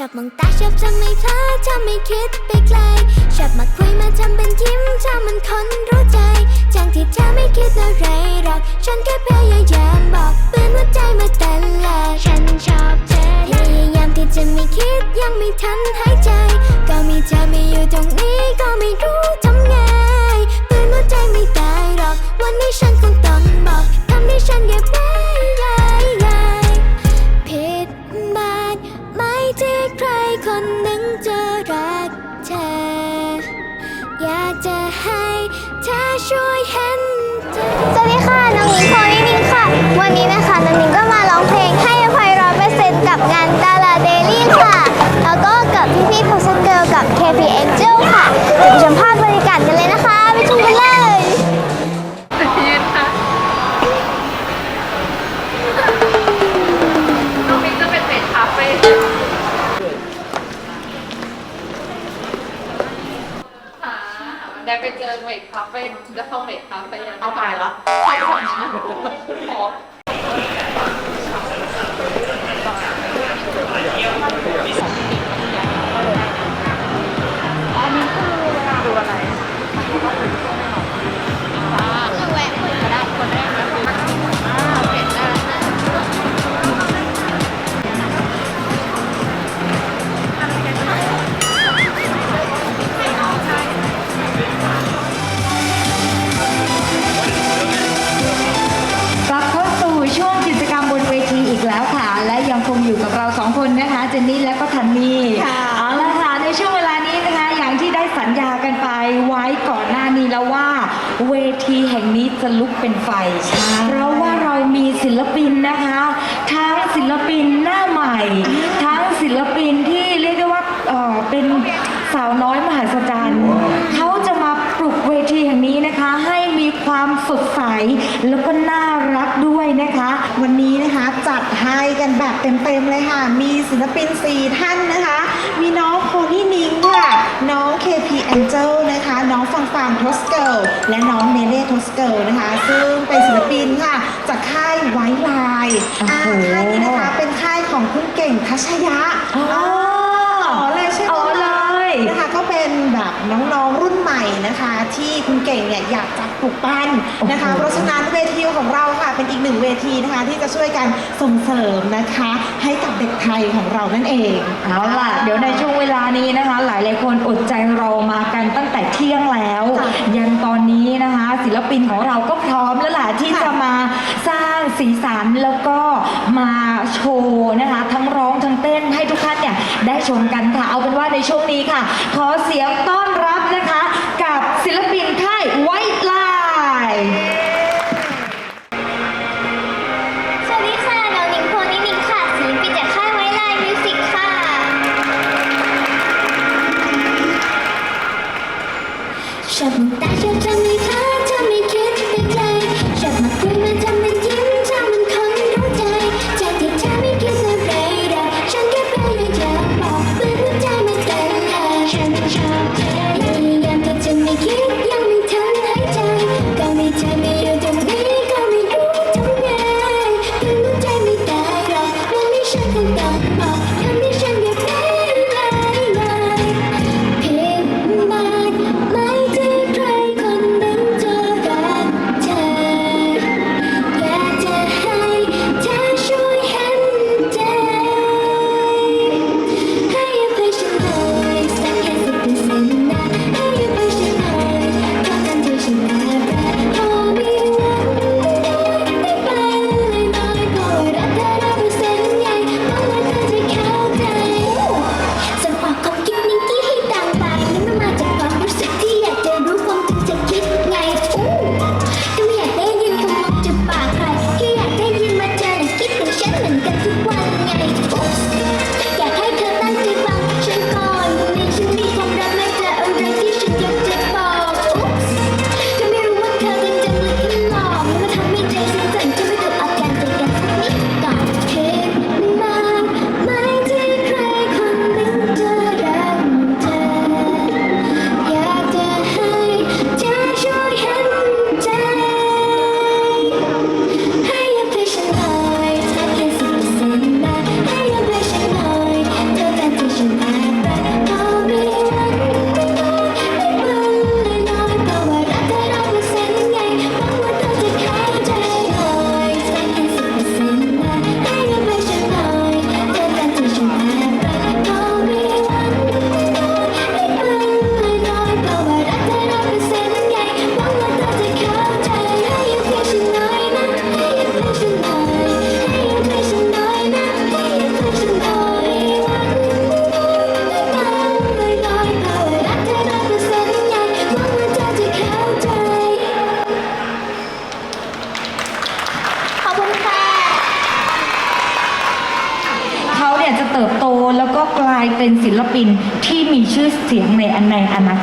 ชอบมองตาชอบทำให้เธอทำให้คิดไปไกล ชอบมาคุยมาทำเป็นยิ้มเธอมันคนรู้ใจจังที่เธอไม่คิดอะไรหรอก ฉันแค่พยายามบอกเปื้อนหัวใจมาตลอดฉันชอบเธอพยายามที่จะไม่คิดยังไม่ทันหายใจ ก็มีเธอไม่อยู่ตรงนี้ก็ไม่รู้ทำไงเปื้อนหัวใจไม่ได้หรอก วันนี้ฉันคงต้องบอกคำที่ฉันเก็บไว้ วันนี้นะคะน้องหญิงก็มาร้องเพลงให้อภัยร้อยเปอร์เซ็นต์กับงานดาราเดลี่ค่ะ แล้วก็กับพี่ๆ p o s t Girl กับ KP Angel ค่ะเดี๋ยวไปชมภาพบรรยากาศกันเลยนะคะไปชมกันเลยยืนค่ะน้องมิ้นจะเป็นเด็กคาเฟ่ค่ะได้ไปเจอเวกคาเฟ่จะเข้าเวกคาเฟ่เอาไปแล้วขอ ทีแห่งนี้จะลุกเป็นไฟ เพราะว่าเรามีศิลปินนะคะ ทั้งศิลปินหน้าใหม่ ทั้งศิลปินที่เรียกได้ว่าเอ่อเป็นสาวน้อยมหัศจรรย์เขาจะมาปลุกเวทีแห่งนี้นะคะ ให้มีความสดใสแล้วก็น่ารักด้วยนะคะ วันนี้นะคะจัดให้กันแบบเต็มๆเลยค่ะ มีศิลปิน 4 ท่านนะคะ มีน้องโพนี่นิง ค่ะ น้อง KP Angel นะคะ น้องฟังฟังทสเกิลและน้องเนเล่ทสเกิลนะคะ ซึ่งเป็นศิลปินค่ะ จากค่ายไวท์ไลน์โอ้อ่าโหค่ายนี้นะคะ เป็นค่ายของคุณเก่งทัชยะ เลยนะคะก็เป็นแบบน้องๆรุ่นใหม่นะคะ ที่คุณเก่งเนี่ยอยากจะปลุกปั้นนะคะโอ้โหเพราะฉะนั้นเวทีของเราค่ะเป็นอีกหนึ่งเวทีนะคะ ที่จะช่วยกันส่งเสริมนะคะ ให้กับเด็กไทยของเรานั่นเองเอาล่ะเดี๋ยวในช่วงเวลานี้นะคะ หลายหลายๆคนอดใจรอมากันตั้งแต่เที่ยงแล้วค่ะยันตอนนี้นะคะ ศิลปินของเราก็พร้อมแล้วล่ะที่ค่ะจะมาสร้างสีสันแล้วก็มาโชว์นะคะ ทั้งร้องทั้งเต้นให้ทุกท่านเนี่ย ได้ชมกันค่ะ เอาเป็นว่าในช่วงนี้ค่ะ ขอเสียงต้อน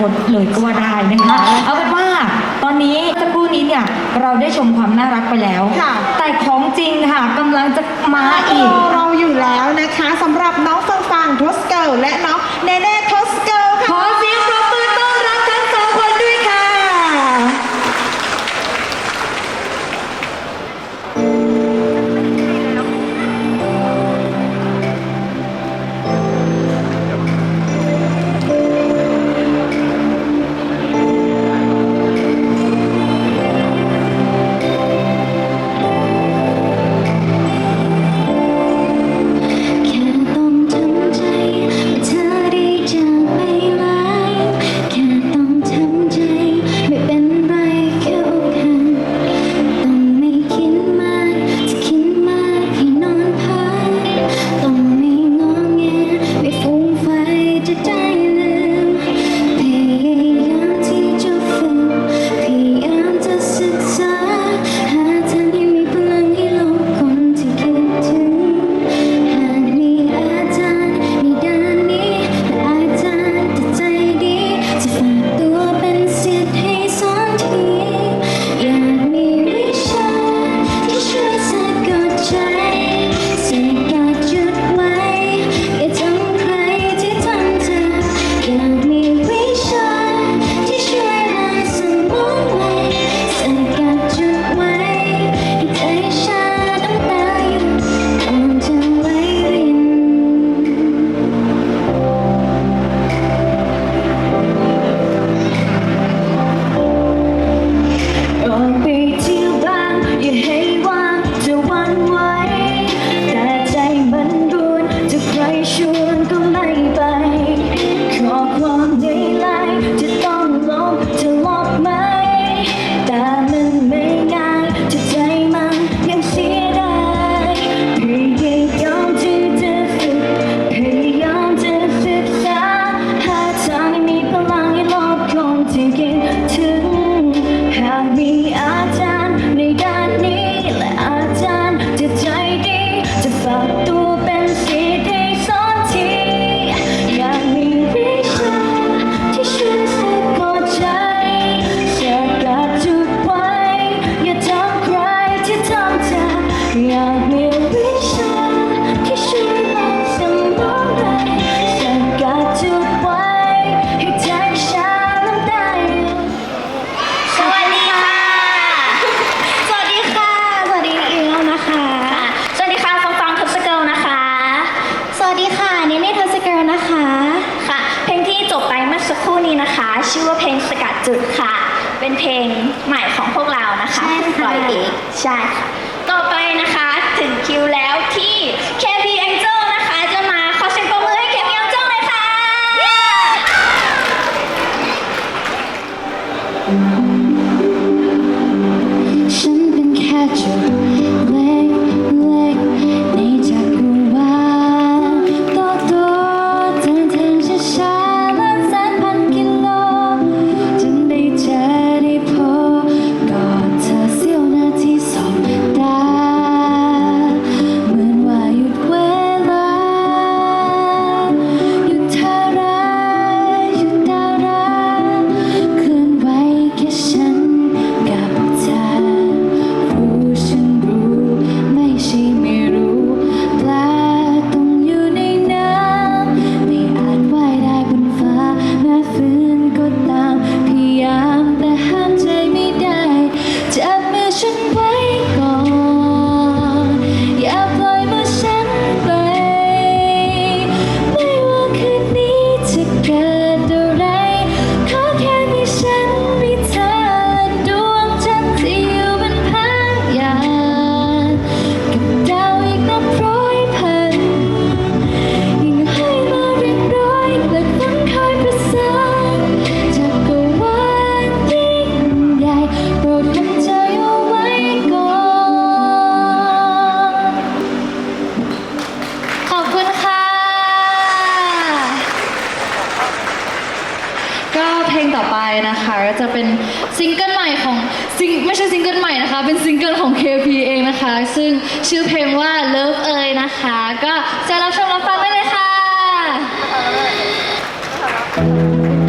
คนเลยก็ว่าได้นะคะเอาเป็นว่าตอนนี้สักครู่นี้เนี่ยเราได้ชมความน่ารักไปแล้วแต่ของจริงค่ะกำลังจะมาอีก เราอยู่แล้วนะคะสำหรับน้องฟังฟังทัสเกิลและน้องเนเน่ 下 เร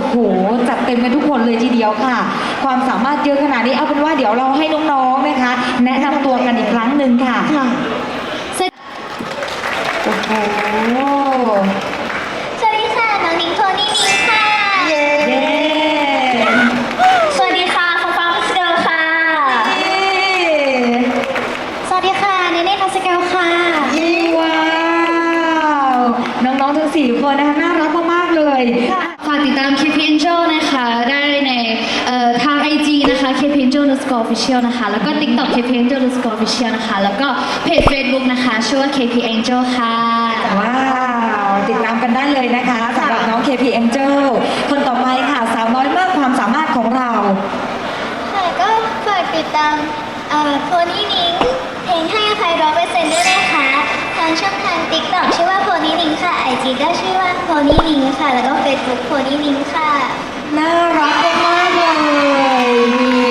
โอ้โหจัดเต็มกันทุกคนเลยทีเดียวค่ะ ความสามารถเยอะขนาดนี้เอาเป็นว่าเดี๋ยวเราให้น้องๆนะคะ แนะนำตัวกันอีกครั้งหนึ่งค่ะค่ะโอ้โห สวัสดีค่ะ น้องนิ้งโทนี่นิ้งค่ะ เย้ สวัสดีค่ะฟองฟางพัสเกิลค่ะ สวัสดีค่ะเนเน่พัสเกิลค่ะ ว้าวน้องๆทั้งสี่คนนะคะน่ารักมากๆเลย ฝากติดตาม KP Angel นะคะ ได้ในเอ่อทาง IG นะคะ KP Angel underscore official นะคะ แล้วก็ TikTok KP Angel underscore official นะคะ แล้วก็เพจ Facebook นะคะชื่อว่า KP Angel ค่ะว้าวติดตามกันได้เลยนะคะสำหรับน้อง KP Angel คนต่อไปค่ะสาวน้อยมากความสามารถของเราค่ะก็ฝากติดตามเอ่อโพนี่นิ้งเพลงให้อภัยร้อยเปอร์เซ็นต์ด้วยนะคะ ทางช่องทาง TikTok ชื่อว่าโพนี่นิ้งค่ะ IG ก็ชื่อว่าโพนี่นิ้งค่ะ แล้วก็ Facebook โพนี่นิ้งค่ะ น่ารักมากๆเลยนี่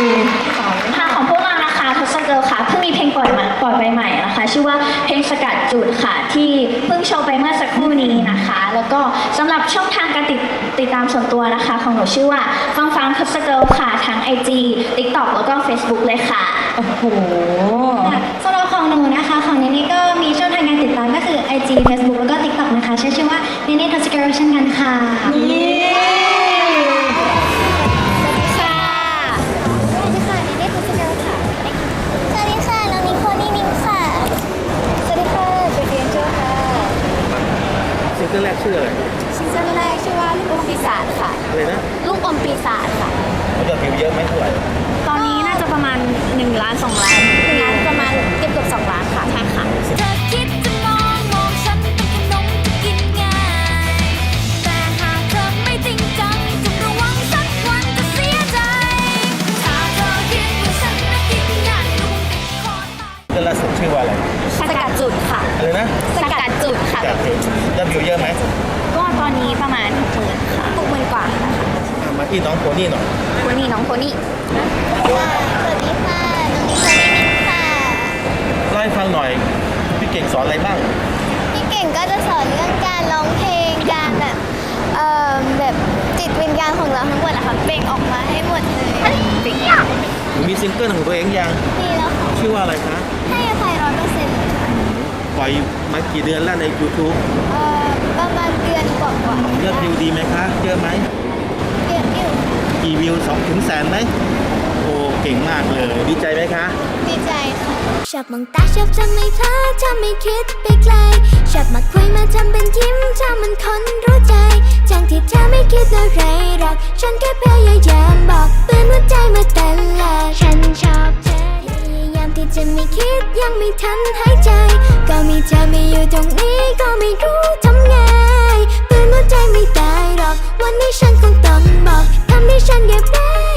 ค่ะของพวกเรานะคะทศ เกิลค่ะเพิ่งมีเพลงปล่อยมาปล่อยไปใหม่นะคะ ชื่อว่าเพลงสกัดจุดค่ะ ที่เพิ่งโชว์ไปเมื่อสักครู่นี้นะคะ แล้วก็สำหรับช่องทางการติดติดตามส่วนตัวนะคะ ของหนูชื่อว่าฟังฟังทศเกิลค่ะทั้ง IG TikTok แล้วก็ Facebook เลยค่ะโอ้โหสำหรับของหนูนะคะ ของเนเน่ก็มีช่องทางการติดตามก็คือ IG Facebook แล้วก็ TikTok นะคะใช้ชื่อว่าเนเน่ทัสเกิลเช่นกันค่ะนี่ ชื่ออะไรซิงเกิลแรกชื่อว่าลูกอมปีศาจค่ะ อะไรนะลูกอมปีศาจค่ะ มันจะวิวเยอะไหมเท่าไหร่ตอนนี้น่าจะประมาณ1ล้าน2ล้านงล้านประมาณเกือบเกือบสองล้านค่ะใช่ค่ะ เธอคิดจะมองมองฉันเป็นขนมกินง่าย แต่หากเธอไม่จริงจังจงระวังสักวันจะเสียใจ ถ้าเธอคิดฉันน่กินง่ายก็คดาย เจอล่ชื่อว่าอะไร สกัดจุดค่ะ อะไรนะ ส จากยอดวิวเยอะไหมก็ตอนนี้ประมาณหกหมื่นค่ะหกหมื่นกว่าค่ะอะมาที่น้องโพนี่หน่อยโพนี่น้องโพนี่สวัสดีค่ะน้องนิโคลินค่ะไล่าฟังหน่อยพี่เก่งสอนอะไรบ้างพี่เก่งก็จะสอนเรื่องการร้องเพลงการแบบเอ่อแบบจิตวิญญาณของเราทั้งหมดนะคะเปล่งออกมาให้หมดเลยมีซิงเกิลของตัวเองยังมีแล้วค่ะชื่อว่าอะไรคะให้อภัร้อยเปอร์เซ็นต์ ปล่อยมากี่เดือนแล้วใน YouTube เอ่อประมาณเดือนกว่าๆยอดวิวดีไหมคะเยอะไหมเดือนอยู่กี่วิวสองถึงแสนไหมโอ้เก่งมากเลยดีใจไหมคะดีใจค่ะ ชอบมองตาชอบทำให้เธอทำให้คิดไปไกล ชอบมาคุยมาทำเป็นยิ้มทำมันคนรู้ใจจังที่เธอไม่คิดอะไรหรอก ฉันแค่พยายามบอกเตือนหัวใจมาต จะไม่คิดยังไม่ทันหายใจ ก็มีเธอไม่อยู่ตรงนี้ก็ไม่รู้ทำไงตื่นหัวใจไม่ได้หรอก วันนี้ฉันคงต้องบอกทำให้ฉันเก็บได้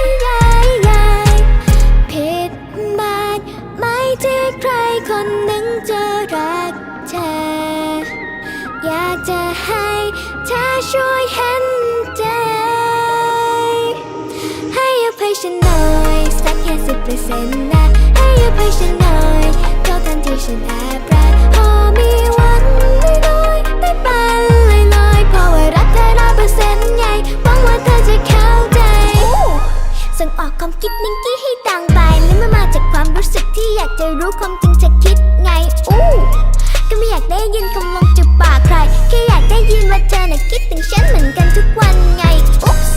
คิดถึงฉันเหมือนกันทุกวันไง อุ๊ปส์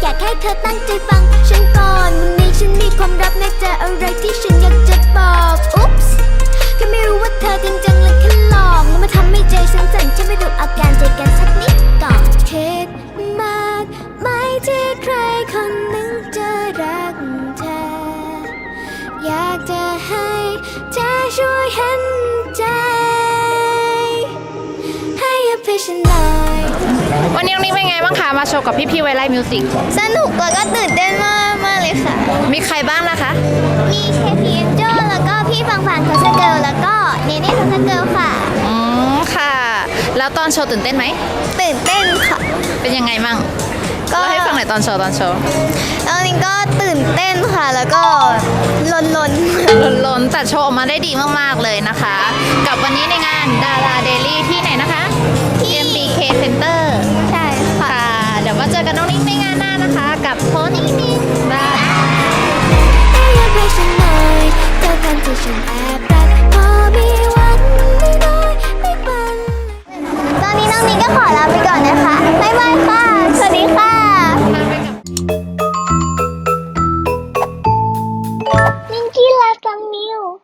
อยากให้เธอตั้งใจฟัง ฉันก่อนวันนี้ฉันมีความลับในใจอะไรที่ฉัน มิวสิกสนุกแล้วก็ตื่นเต้นมากมากเลยค่ะ มีใครบ้างนะคะ มี KP Angel แล้วก็พี่ฟังฟังทัสเกิลแล้วก็เนเน่ทัสเกิลค่ะ อืมค่ะ แล้วตอนโชว์ตื่นเต้นไหม ตื่นเต้นค่ะ เป็นยังไงมั่งก็เล่าให้ฟังหน่อยตอนโชว์ตอนโชว์ตอนนี้ก็ตื่นเต้นค่ะ แล้วก็ลนลนล้นๆแต่โชว์ออกมาได้ดีมากๆเลยนะคะ กับวันนี้ในงานดาราเดลี่ที่ไหนนะคะ MBK Center ใมาเจอกันน้องนิ้งในงานหน้านะคะ กับโพนี่นิงบายให้อภัยฉันน่อยเท่ากันที่ฉันแอบรักพอมีวันน้อยไม่ปัน ตอนนี้น้องนิกก็ขอลาไปก่อนนะคะ บ๊ายบายค่ะ สวัสดีค่ะ